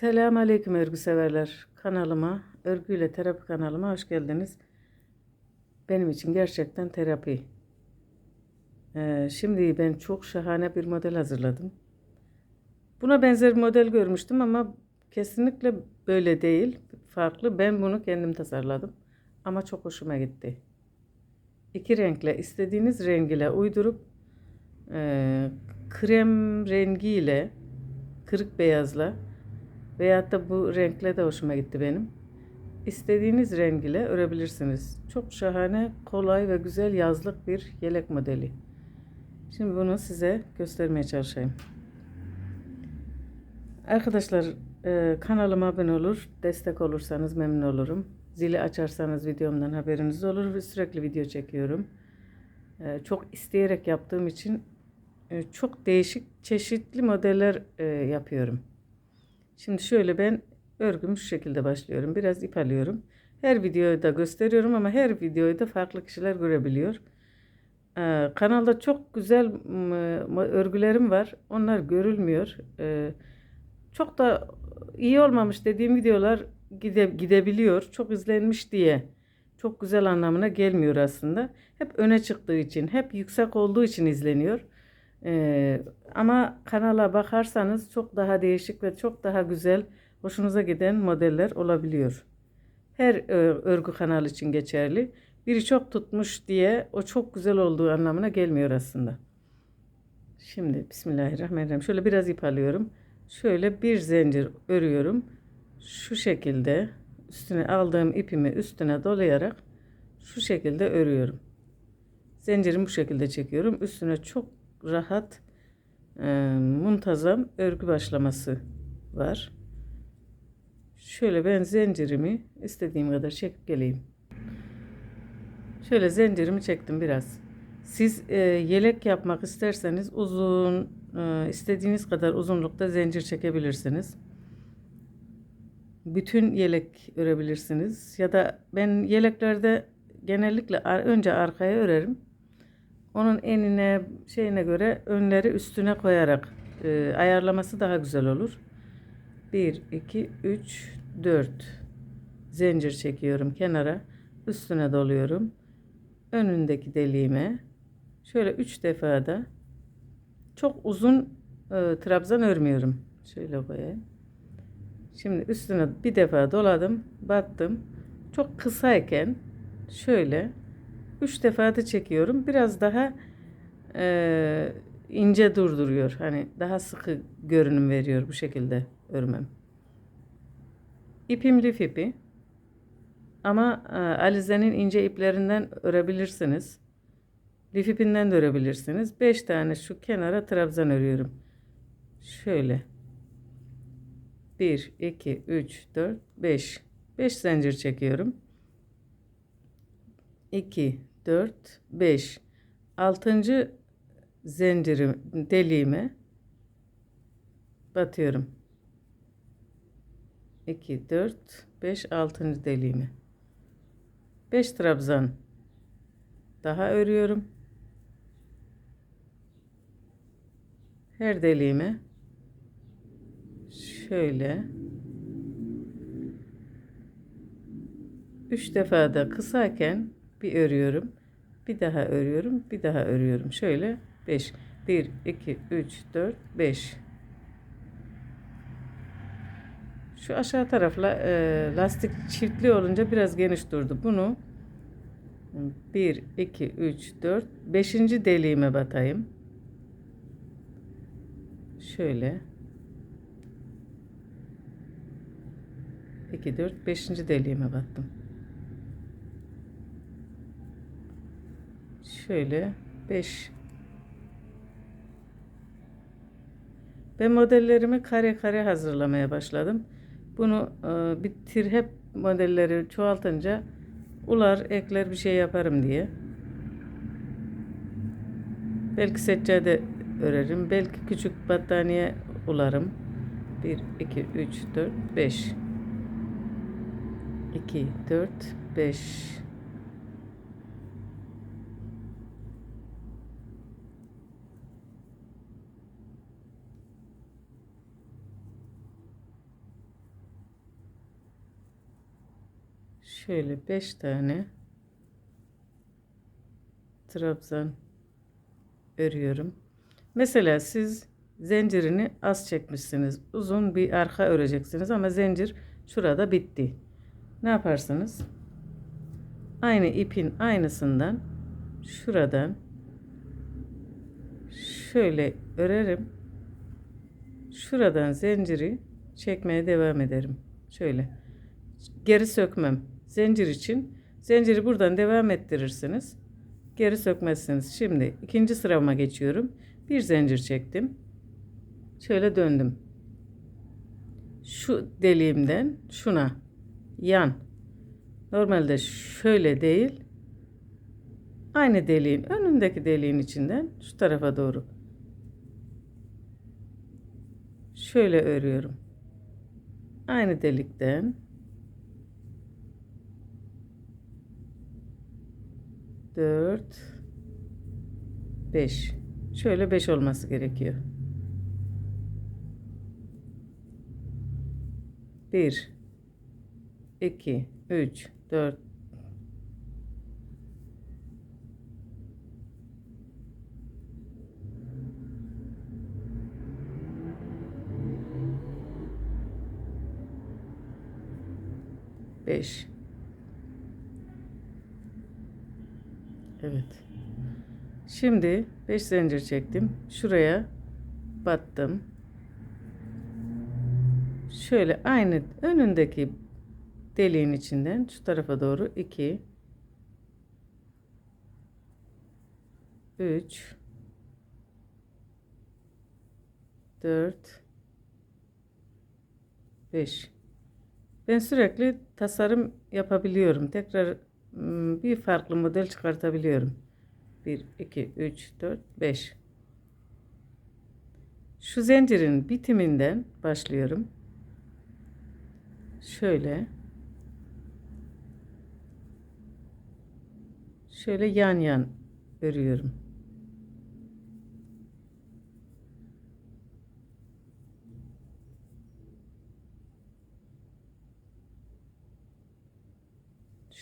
Selamun Aleyküm örgü severler. Kanalıma, örgüyle terapi kanalıma hoş geldiniz. Benim için gerçekten terapi. Ee, şimdi ben çok şahane bir model hazırladım. Buna benzer bir model görmüştüm ama kesinlikle böyle değil. Farklı. Ben bunu kendim tasarladım. Ama çok hoşuma gitti. İki renkle istediğiniz rengiyle uydurup e, krem rengiyle kırık beyazla veyahut da bu renkle de hoşuma gitti benim. İstediğiniz renk ile örebilirsiniz. Çok şahane, kolay ve güzel yazlık bir yelek modeli. Şimdi bunu size göstermeye çalışayım. Arkadaşlar e, kanalıma abone olur, destek olursanız memnun olurum. Zili açarsanız videomdan haberiniz olur ve sürekli video çekiyorum. E, çok isteyerek yaptığım için e, çok değişik çeşitli modeller yapıyorum. Şimdi şöyle ben örgümü şu şekilde başlıyorum. Biraz ip alıyorum. Her videoyu da gösteriyorum ama her videoyu da farklı kişiler görebiliyor. Ee, kanalda çok güzel örgülerim var. Onlar görülmüyor. Ee, çok da iyi olmamış dediğim videolar gide, gidebiliyor. Çok izlenmiş diye. Çok güzel anlamına gelmiyor aslında. Hep öne çıktığı için, hep yüksek olduğu için izleniyor. Ee, ama kanala bakarsanız çok daha değişik ve çok daha güzel, hoşunuza giden modeller olabiliyor. Her e, örgü kanal için geçerli. Biri çok tutmuş diye o çok güzel olduğu anlamına gelmiyor aslında. Şimdi Bismillahirrahmanirrahim. Şöyle biraz ip alıyorum. Şöyle bir zincir örüyorum. Şu şekilde üstüne aldığım ipimi üstüne dolayarak şu şekilde örüyorum. Zincirimi bu şekilde çekiyorum. Üstüne çok rahat e, muntazam örgü başlaması var. Şöyle ben zincirimi istediğim kadar çekip geleyim. Şöyle zincirimi çektim biraz. Siz e, yelek yapmak isterseniz uzun e, istediğiniz kadar uzunlukta zincir çekebilirsiniz. Bütün yelek örebilirsiniz ya da ben yeleklerde genellikle önce arkaya örerim. Onun enine şeyine göre önleri üstüne koyarak e, ayarlaması daha güzel olur. 1, 2, 3, 4 zincir çekiyorum kenara. Üstüne doluyorum. Önündeki deliğime şöyle 3 defa da çok uzun e, trabzan örmüyorum. Şöyle koyayım. Şimdi üstüne bir defa doladım, battım. Çok kısayken şöyle Üç defa da çekiyorum. Biraz daha e, ince durduruyor. Hani daha sıkı görünüm veriyor bu şekilde örmem. İpim lif ipi. Ama e, alizenin ince iplerinden örebilirsiniz. Lif ipinden de örebilirsiniz. 5 tane şu kenara trabzan örüyorum. Şöyle. 1, 2, 3, 4, 5. 5 zincir çekiyorum. 2, 4, 5. 6. zincirim deliğime batıyorum. 2, 4, 5, 6. deliğime. 5 trabzan daha örüyorum. Her deliğime şöyle 3 defa da kısayken bir örüyorum. Bir daha örüyorum. Bir daha örüyorum. Şöyle 5. 1, 2, 3, 4, 5. Şu aşağı tarafla e, lastik çiftli olunca biraz geniş durdu. Bunu 1, 2, 3, 4, 5. deliğime batayım. Şöyle 2, 4, 5. deliğime battım. Şöyle 5 Ben modellerimi kare kare hazırlamaya başladım. Bunu e, bitir hep modelleri çoğaltınca ular ekler bir şey yaparım diye. Belki seccade örerim. Belki küçük battaniye ularım. 1, 2, 3, 4, 5. 2, 4, 5. şöyle 5 tane trabzan örüyorum. Mesela siz zincirini az çekmişsiniz. Uzun bir arka öreceksiniz ama zincir şurada bitti. Ne yaparsınız? Aynı ipin aynısından şuradan şöyle örerim. Şuradan zinciri çekmeye devam ederim. Şöyle. Geri sökmem. Zincir için zinciri buradan devam ettirirsiniz. Geri sökmezsiniz. Şimdi ikinci sırama geçiyorum. Bir zincir çektim. Şöyle döndüm. Şu deliğimden şuna yan. Normalde şöyle değil. Aynı deliğin önündeki deliğin içinden şu tarafa doğru. Şöyle örüyorum. Aynı delikten dört beş. Şöyle beş olması gerekiyor. Bir, iki, üç, dört, beş. Evet. Şimdi 5 zincir çektim. Şuraya battım. Şöyle aynı önündeki deliğin içinden şu tarafa doğru 2 3 4 5 Ben sürekli tasarım yapabiliyorum. Tekrar bir farklı model çıkartabiliyorum. 1 2 3 4 5 Şu zincirin bitiminden başlıyorum. Şöyle şöyle yan yan örüyorum.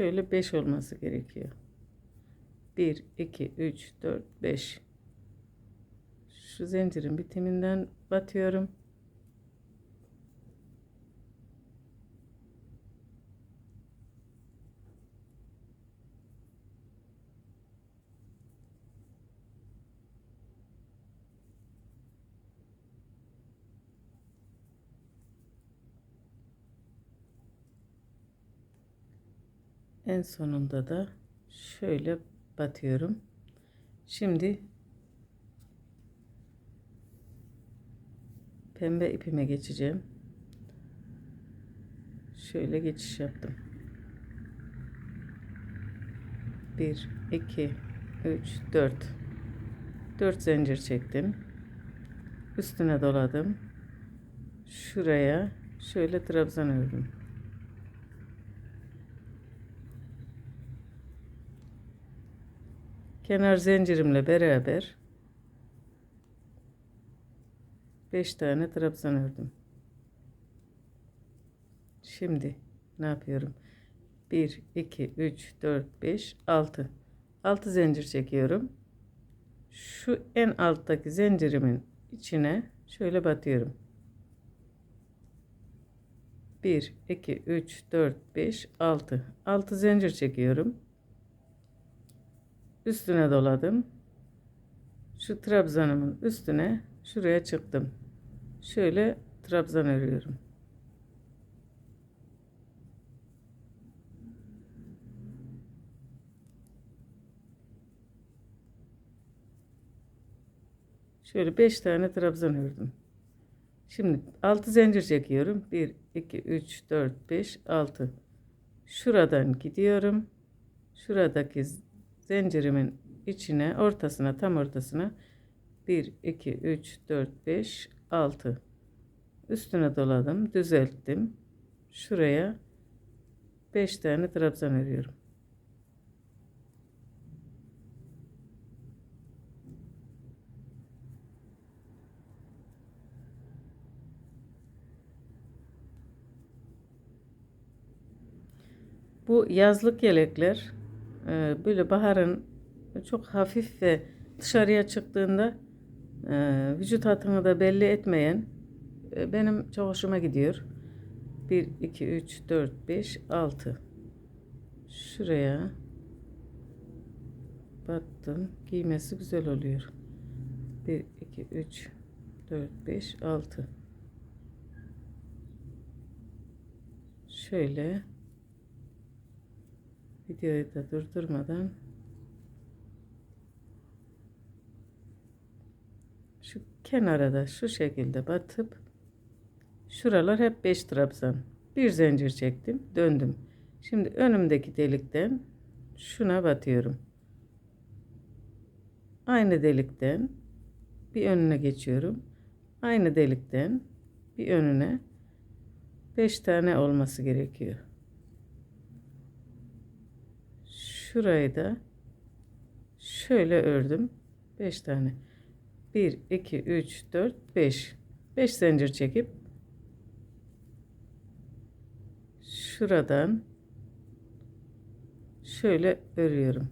Şöyle 5 olması gerekiyor. 1 2 3 4 5 Şu zincirin bitiminden batıyorum. En sonunda da şöyle batıyorum. Şimdi pembe ipime geçeceğim. Şöyle geçiş yaptım. 1 2 3 4 4 zincir çektim. Üstüne doladım. Şuraya şöyle trabzan ördüm. Kenar zincirimle beraber 5 tane trabzan ördüm. Şimdi ne yapıyorum? 1 2 3 4 5 6 6 zincir çekiyorum. Şu en alttaki zincirimin içine şöyle batıyorum. 1 2 3 4 5 6 6 zincir çekiyorum üstüne doladım. Şu trabzanımın üstüne şuraya çıktım. Şöyle trabzan örüyorum. Şöyle 5 tane trabzan ördüm. Şimdi 6 zincir çekiyorum. 1 2 3 4 5 6. Şuradan gidiyorum. Şuradaki zincirimin içine ortasına tam ortasına. 1 2 3 4 5 6 üstüne doladım düzelttim. Şuraya 5 tane trabzan örüyorum Bu yazlık yelekler böyle baharın çok hafif ve dışarıya çıktığında e, vücut hatını da belli etmeyen e, benim çok hoşuma gidiyor. 1, 2, 3, 4, 5, 6. Şuraya battım. Giymesi güzel oluyor. 1, 2, 3, 4, 5, 6. Şöyle videoyu da durdurmadan şu kenara da şu şekilde batıp şuralar hep 5 trabzan. Bir zincir çektim, döndüm. Şimdi önümdeki delikten şuna batıyorum. Aynı delikten bir önüne geçiyorum. Aynı delikten bir önüne 5 tane olması gerekiyor. Şurayı da şöyle ördüm. 5 tane. 1 2 3 4 5. 5 zincir çekip şuradan şöyle örüyorum.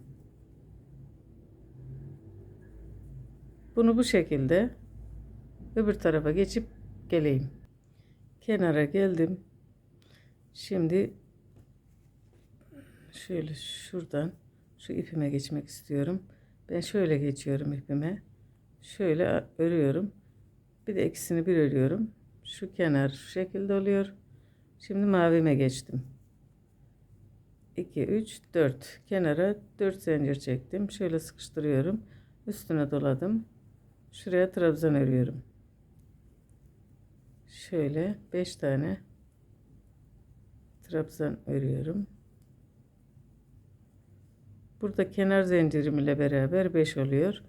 Bunu bu şekilde öbür tarafa geçip geleyim. Kenara geldim. Şimdi şöyle şuradan şu ipime geçmek istiyorum. Ben şöyle geçiyorum ipime. Şöyle örüyorum. Bir de ikisini bir örüyorum. Şu kenar şu şekilde oluyor. Şimdi mavime geçtim. 2 3 4 kenara 4 zincir çektim. Şöyle sıkıştırıyorum. Üstüne doladım. Şuraya trabzan örüyorum. Şöyle 5 tane trabzan örüyorum. Burada kenar zincirim ile beraber 5 oluyor.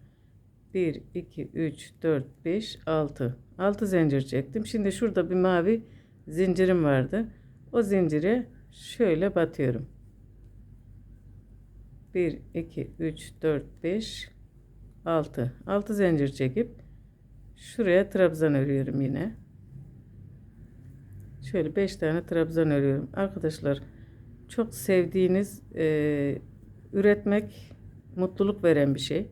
1 2 3 4 5 6 6 zincir çektim. Şimdi şurada bir mavi zincirim vardı. O zincire şöyle batıyorum. 1 2 3 4 5 6 6 zincir çekip şuraya trabzan örüyorum yine. Şöyle 5 tane trabzan örüyorum. Arkadaşlar çok sevdiğiniz e, üretmek mutluluk veren bir şey.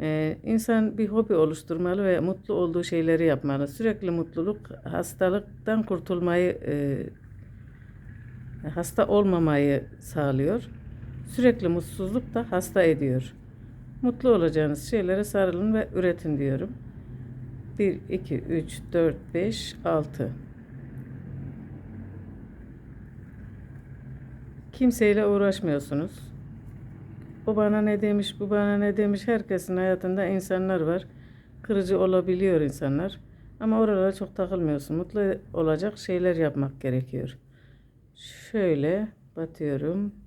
E, insan bir hobi oluşturmalı ve mutlu olduğu şeyleri yapmalı. Sürekli mutluluk hastalıktan kurtulmayı e, hasta olmamayı sağlıyor. Sürekli mutsuzluk da hasta ediyor. Mutlu olacağınız şeylere sarılın ve üretin diyorum. 1, 2, 3, 4, 5, 6. Kimseyle uğraşmıyorsunuz. O bana ne demiş, bu bana ne demiş. Herkesin hayatında insanlar var. Kırıcı olabiliyor insanlar. Ama oralara çok takılmıyorsun. Mutlu olacak şeyler yapmak gerekiyor. Şöyle batıyorum.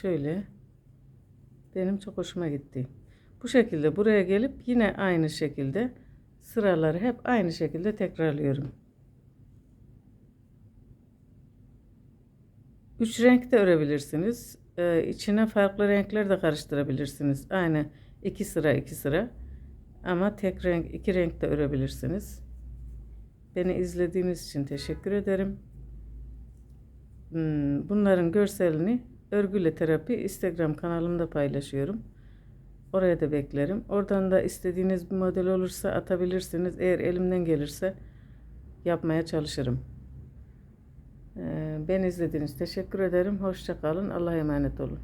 Şöyle benim çok hoşuma gitti. Bu şekilde buraya gelip yine aynı şekilde sıraları hep aynı şekilde tekrarlıyorum. Üç renk de örebilirsiniz. Ee, içine farklı renkler de karıştırabilirsiniz. Aynı iki sıra iki sıra. Ama tek renk iki renk de örebilirsiniz. Beni izlediğiniz için teşekkür ederim. Hmm, Bunların görselini Örgüle Terapi Instagram kanalımda paylaşıyorum. Oraya da beklerim. Oradan da istediğiniz bir model olursa atabilirsiniz. Eğer elimden gelirse yapmaya çalışırım. Ee, Beni izlediğiniz teşekkür ederim. Hoşça kalın. Allah'a emanet olun.